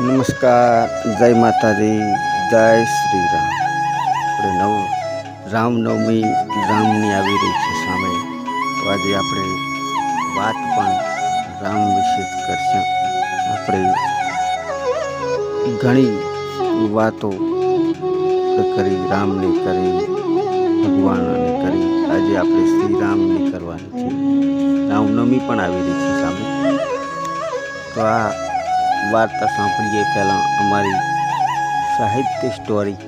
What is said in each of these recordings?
નમસ્કાર, જય માતાજી, જય શ્રી રામ આપણે નવ, રામનવમી, રામની આવી રહી છે સામે. તો આજે આપણે વાત પણ રામ વિશે કરશું. આપણે ઘણી વાતો કરી, રામની કરી, ભગવાનની કરી. આજે આપણે શ્રી રામની કરવાની છે. રામનવમી પણ આવી રહી છે સામે. તો આ વાર્તા સાંભળીએ પહેલાં અમારી સાહિત્ય સ્ટોરી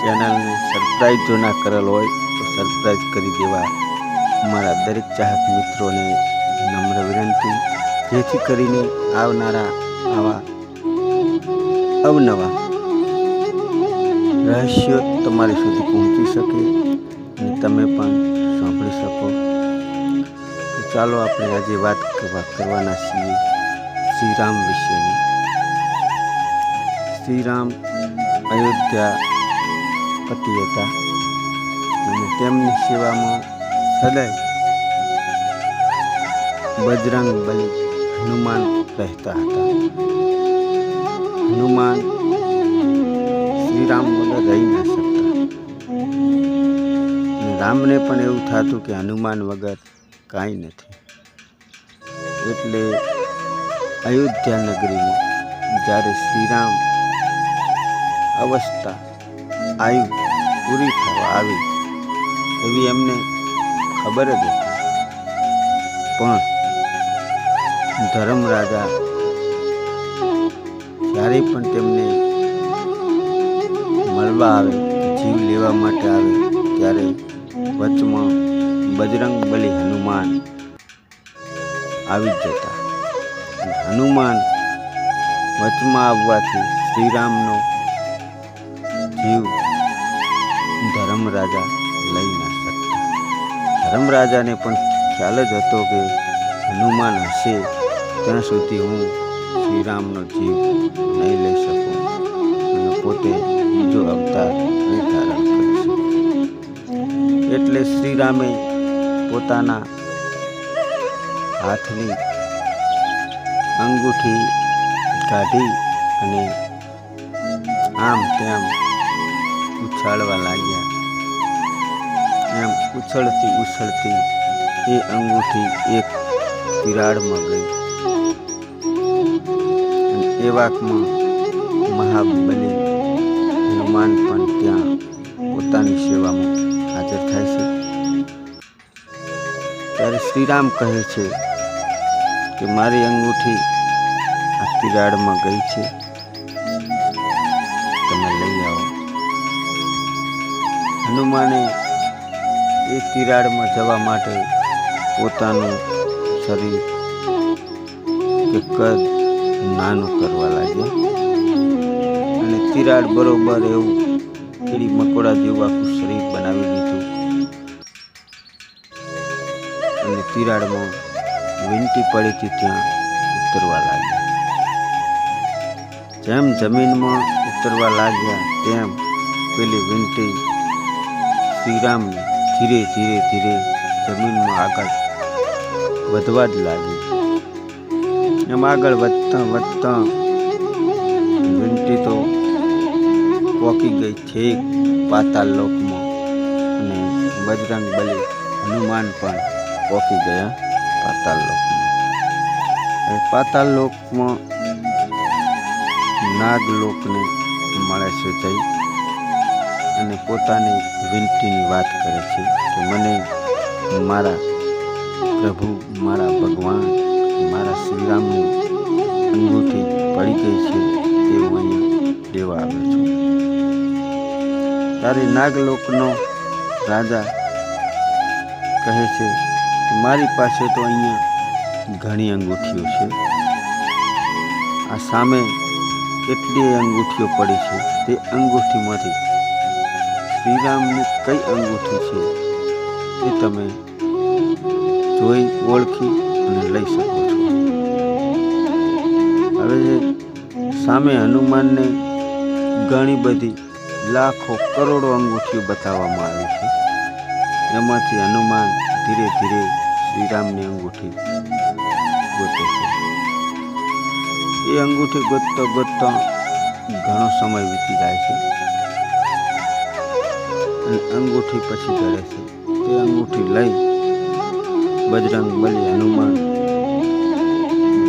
ચેનલને સરપ્રાઈઝ જો ના કરેલ હોય તો સરપ્રાઈઝ કરી દેવા. અમારા દરેક ચાહક મિત્રોને નમ્ર વિનંતી. જેથી કરીને આવનારા આવા અવનવા રહસ્યો તમારી સુધી પહોંચી શકે અને તમે પણ સાંભળી શકો. ચાલો આપણે આજે વાત કરવા કરવાના છીએ. શ્રીરામ વિશેની શ્રીરામ અયોધ્યા પતિ હતા અને તેમની સેવામાં સદાય બજરંગ બલી હનુમાન રહેતા હતા। હનુમાન શ્રીરામ વગર રહી ના શકતા। અને રામને પણ એવું થતું કે હનુમાન વગર કાંઈ નથી। એટલે અયોધ્યા નગરીમાં જ્યારે શ્રીરામ અવસ્થા આયુ પૂરી થવા આવી એવી એમને ખબર જ હતી. પણ ધર્મરાજા જ્યારે પણ તેમને મળવા આવે, જીવ લેવા માટે આવે, ત્યારે વચમાં બજરંગ બલી હનુમાન આવી જતા. હનુમાન વચમાં આવવાથી શ્રીરામનો જીવ ધર્મરાજા લઈ ના શકતા. ધર્મરાજાને પણ ખ્યાલ જ હતો કે હનુમાન હશે, ત્યાં સુધી હું શ્રીરામનો જીવ નહીં લઈ શકું અને પોતે બીજો અવતાર એટલે શ્રીરામે પોતાના હાથની અંગૂઠી કાઢી અને આમ તેમ ઉછાળવા લાગ્યા. એમ ઉછળતી ઉછળતી એ અંગૂઠી એક તિરાડમાં ગઈ. એવાકમાં વાકમાં મહાબલી હનુમાન પણ ત્યાં પોતાની સેવામાં હાજર થાય છે. ત્યારે શ્રીરામ કહે છે કે મારી અંગૂઠી આ તિરાડમાં ગઈ છે. તમે લઈ આવો. હનુમાને એ તિરાડમાં જવા માટે પોતાનું શરીર કે કદ નાનું કરવા લાગ્યા. અને તિરાડ બરોબર એવું કીડી મકોડા જેવું આખું શરીર બનાવી દીધું. અને તિરાડમાં વીંટી પડી હતી ત્યાં ઉતરવા લાગ્યા. જેમ જમીનમાં ઉતરવા લાગ્યા, તેમ પેલી વીંટી શ્રીરામને ધીરે ધીરે ધીરે જમીનમાં આગળ વધવા જ લાગી. એમ આગળ વધતા વધતા વીંટી તો પોકી ગઈ છેક પાતાળ લોકમાં અને બજરંગ બલી હનુમાન પણ પોકી ગયા. પાતાળ લોકમાં હવે પાતાળ લોકમાં નાગલોકને મળે છે જઈ અને પોતાની વિનંતીની વાત કરે છે કે મને મારા પ્રભુ, મારા ભગવાન, મારા શ્રીરામની અંગૂઠી પડી ગઈ છે તે હું અહીંયા દેવા આવ્યો છું. ત્યારે નાગલોકનો રાજા કહે છે મારી પાસે તો અહીંયા ઘણી અંગૂઠીઓ છે. આ સામે કેટલી અંગૂઠીઓ પડી છે. તે અંગૂઠીમાંથી શ્રીરામની કઈ અંગૂઠી છે એ તમે જોઈ, ઓળખી અને લઈ શકો છો. હવે સામે હનુમાનને ઘણી બધી લાખો કરોડો અંગૂઠીઓ બતાવવામાં આવી છે. એમાંથી હનુમાન ધીરે ધીરે શ્રીરામની અંગૂઠી ગોતે છે. એ અંગૂઠી ગોતતો ગોતતો ઘણો સમય વીતી જાય છે. અને અંગૂઠી પછી કરે છે. તે અંગૂઠી લઈ બજરંગ બલી હનુમાન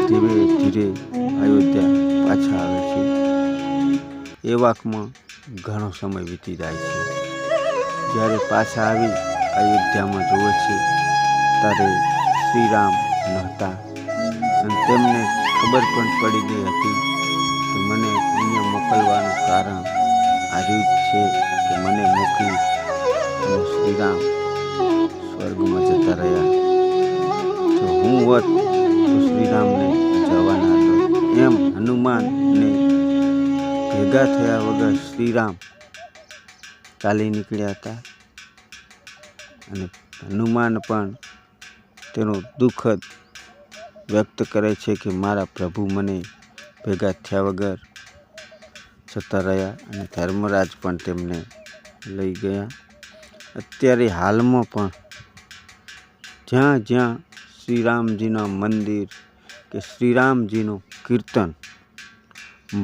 ધીરે ધીરે અયોધ્યા પાછા આવે છે. એ વાકમાં ઘણો સમય વીતી જાય છે. જ્યારે પાછા આવી અયોધ્યામાં જુએ છે. ત્યારે શ્રીરામ નહોતા. અને તેમને ખબર પણ પડી ગઈ હતી કે મને અહીંયા મોકલવાનું કારણ આ રીત છે કે મને મોકલી અને શ્રીરામ સ્વર્ગમાં જતા રહ્યા. જો હું હોત તો શ્રીરામને જવાના એમ હનુમાનને ભેગા થયા વગર શ્રીરામ ચાલી નીકળ્યા હતા. અને હનુમાન પણ તેનું દુઃખદ વ્યક્ત કરે છે કે મારા પ્રભુ મને ભેગા થયા વગર જતા રહ્યા અને ધર્મરાજ પણ તેમને લઈ ગયા. અત્યારે હાલમાં પણ જ્યાં જ્યાં શ્રીરામજીના મંદિર કે શ્રીરામજીનું કીર્તન,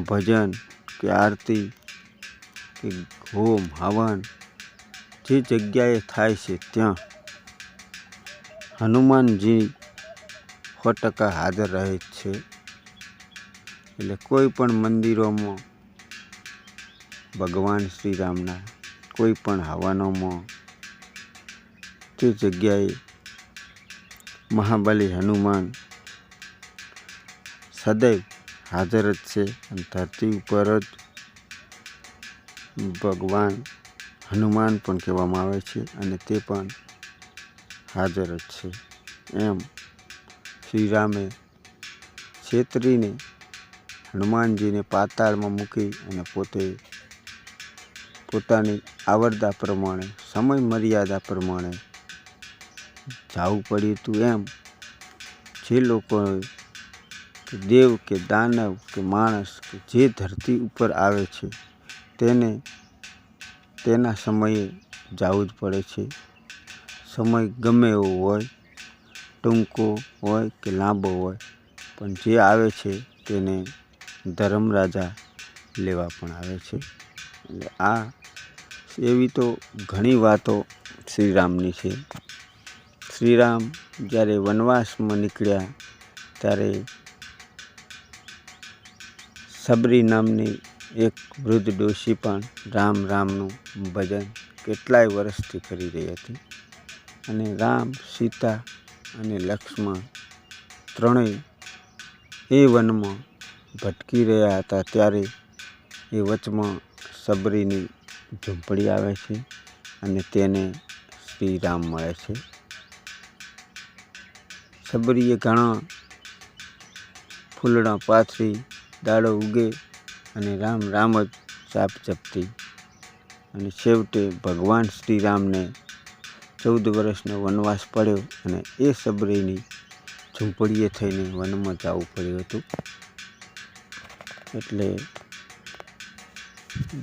ભજન કે આરતી કે હોમ, હવન જે જગ્યાએ થાય છે ત્યાં હનુમાનજી સો ટકા હાજર રહે છે. એટલે કોઈ પણ મંદિરોમાં ભગવાન શ્રીરામના કોઈ પણ હવનોમાં તે જગ્યાએ મહાબલી હનુમાન સદૈવ હાજર જ છે અને ધરતી ઉપર જ ભગવાન હનુમાન પણ કહેવામાં આવે છે અને તે પણ હાજર જ છે. એમ શ્રીરામે છેતરીને હનુમાનજીને પાતાળમાં મૂકી અને પોતે પોતાની આવડતા પ્રમાણે સમય મર્યાદા પ્રમાણે જવું પડ્યું હતું એમ જે લોકોએ કે દેવ કે દાનવ કે માણસ કે જે ધરતી ઉપર આવે છે તેને તેના સમયે જવું જ પડે છે. સમય ગમે એવો હોય, ટૂંકો હોય કે લાંબો હોય, પણ જે આવે છે તેને ધર્મરાજા લેવા પણ આવે છે. એટલે આ એવી તો ઘણી વાતો શ્રીરામની છે. શ્રીરામ જ્યારે વનવાસમાં નીકળ્યા ત્યારે સબરી નામની એક વૃદ્ધ ડોશી પણ રામ રામનું ભજન કેટલાય વર્ષથી કરી રહી હતી અને રામ, સીતા અને લક્ષ્મણ ત્રણેય એ વનમાં ભટકી રહ્યા હતા ત્યારે એ વચમાં સબરીની ઝૂંપડી આવે છે અને તેને શ્રીરામ મળે છે. સબરીએ ઘણા ફૂલડા પાથરી, દાડો ઉગે અને રામ રામ જ ચાપ જપતી. અને છેવટે ભગવાન શ્રીરામને ચૌદ વર્ષનો વનવાસ પડ્યો અને એ સબરીની ઝૂંપડીએ થઈને વનમાં જવું પડ્યું હતું. એટલે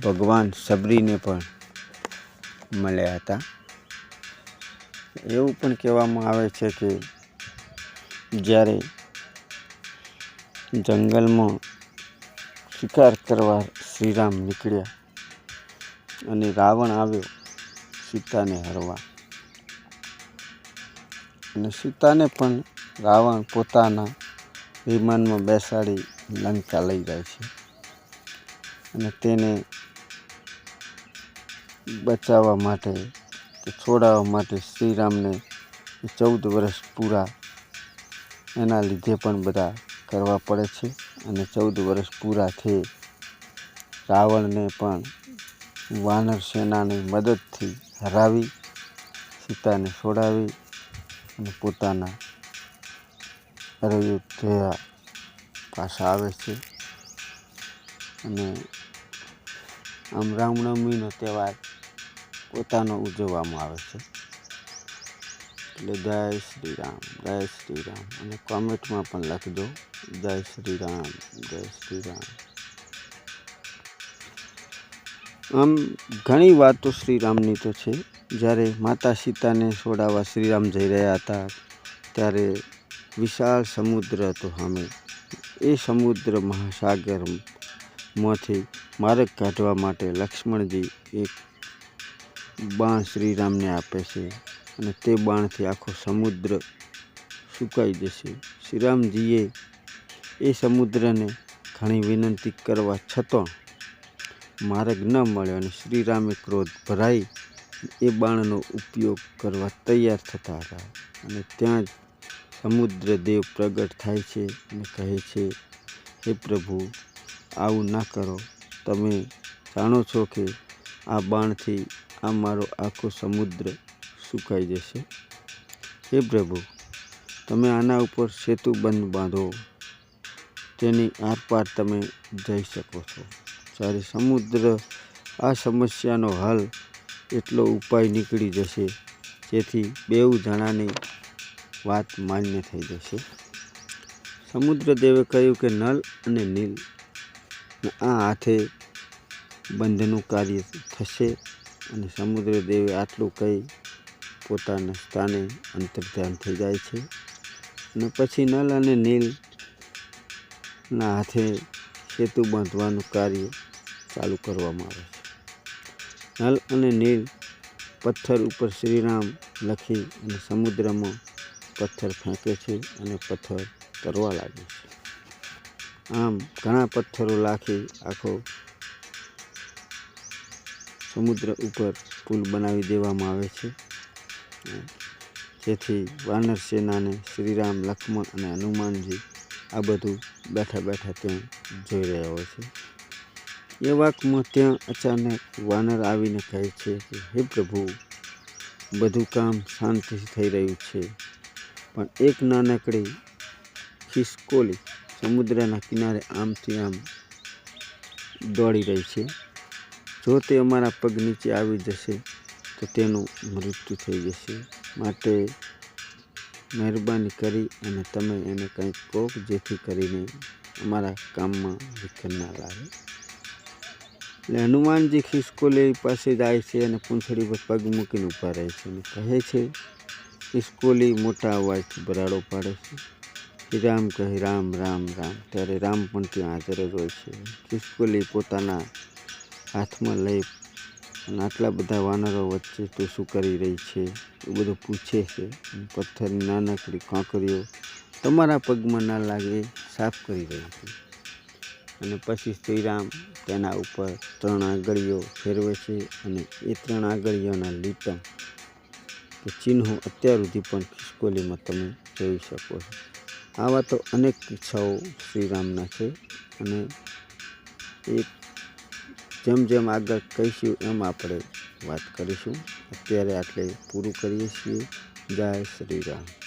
ભગવાન સબરીને પણ મળ્યા હતા. એવું પણ કહેવામાં આવે છે કે જ્યારે જંગલમાં શિકાર કરવા શ્રીરામ નીકળ્યા અને રાવણ આવ્યો સીતાને હરવા. અને સીતાને પણ રાવણ પોતાના વિમાનમાં બેસાડી લંકા લઈ જાય છે અને તેને બચાવવા માટે કે છોડાવવા માટે શ્રીરામને ચૌદ વર્ષ પૂરા એના લીધે પણ બધા કરવા પડે છે. અને ચૌદ વર્ષ પૂરા થઈ રાવણને પણ વાનર સેનાની મદદથી હરાવી, સીતાને છોડાવી અને પોતાના અયોધ્યા પાછા આવે છે. અને આમ રામનવમીનો તહેવાર પોતાનો ઉજવવામાં આવે છે. એટલે જય શ્રી રામ, જય શ્રી રામ. અને કોમેન્ટમાં પણ લખજો. જય શ્રી રામ જય શ્રી રામ આમ, ઘણી વાતો શ્રીરામની તો છે. જ્યારે માતા સીતાને છોડાવવા શ્રીરામ જઈ રહ્યા હતા, ત્યારે વિશાળ સમુદ્ર હતો સામે. એ સમુદ્ર મહાસાગરમાંથી માર્ગ કાઢવા માટે લક્ષ્મણજી એક બાણ શ્રીરામને આપે છે અને તે બાણથી આખો સમુદ્ર સુકાઈ જશે. શ્રીરામજીએ એ સમુદ્રને ઘણી વિનંતી કરવા છતાં માર્ગ ન મળ્યો અને શ્રીરામે ક્રોધ ભરાઈ એ બાણનો ઉપયોગ કરવા તૈયાર થતા હતા અને ત્યાં જ સમુદ્ર દેવ પ્રગટ થાય છે અને કહે છે, હે પ્રભુ, આવું ના કરો. તમે જાણો છો કે આ બાણથી આ મારો આખો સમુદ્ર સુકાઈ જશે. હે પ્રભુ, તમે આના ઉપર સેતુ બંધ બાંધો. તેની આરપાર તમે જઈ શકો છો. જ્યારે સમુદ્ર આ સમસ્યાનો હલ એટલો ઉપાય નીકળી જશે, જેથી બેઉ જણાની વાત માન્ય થઈ જશે. સમુદ્રદેવે કહ્યું કે નલ અને નીલ આ હાથે બંધનું કાર્ય થશે અને સમુદ્રદેવે આટલું કહી પોતાના સ્થાને અંતર્ધ્યાન થઈ જાય છે. અને પછી નલ અને નીલના હાથે સેતુ બાંધવાનું કાર્ય ચાલુ કરવામાં આવે છે. નલ અને નીલ પથ્થર ઉપર શ્રીરામ લખી અને સમુદ્રમાં પથ્થર ફેંકે છે અને પથ્થર તરવા લાગે છે. આમ ઘણા પથ્થરો લાખી આખો સમુદ્ર ઉપર પુલ બનાવી દેવામાં આવે છે. જેથી વાનર સેનાને શ્રીરામ, લક્ષ્મણ અને હનુમાનજી આ બધું બેઠા બેઠા ત્યાં જોઈ રહ્યા હોય છે. એ વાકમાં ત્યાં અચાનક વાનર આવીને કહે છે કે, હે પ્રભુ, બધું કામ શાંતિથી થઈ રહ્યું છે. પણ એક નાનકડી ખિસકોલી સમુદ્રના કિનારે આમથી આમ દોડી રહી છે. જો તે અમારા પગ નીચે આવી જશે, તો તેનું મૃત્યુ થઈ જશે. માટે મહેરબાની કરી અને તમે એને કંઈક કહો જેથી કરીને અમારા કામમાં વિઘન ના લાગે. એટલે હનુમાનજી ખિસકોલી પાસે જાય છે અને પૂંછડી પર પગ મૂકીને ઊભા રહે છે અને કહે છે, ખિસકોલી મોટા અવાજથી બરાડો પાડે છે. રામ કહે, રામ રામ રામ. ત્યારે રામ પણ ત્યાં હાજર જ હોય છે. ખિસકોલી પોતાના હાથમાં લઈ અને આટલા બધા વાનરો વચ્ચે તું શું કરી રહી છે? એ બધું પૂછે છે. પથ્થરની નાનકડી કાંકરીઓ તમારા પગમાં ના લાગે, સાફ કરી રહી છે. અને પછી શ્રીરામ તેના ઉપર ત્રણ આંગળીઓ ફેરવે છે અને એ ત્રણ આંગળીઓના લીટા કે ચિહ્નો અત્યાર સુધી પણ ખિસકોલીમાં તમે જોઈ શકો છો. આવા તો અનેક કિસ્સાઓ શ્રીરામના છે અને એક જેમ જેમ આગળ કહીશું એમ આપણે વાત કરીશું. અત્યારે આટલે પૂરું કરીએ છીએ. જય શ્રી રામ.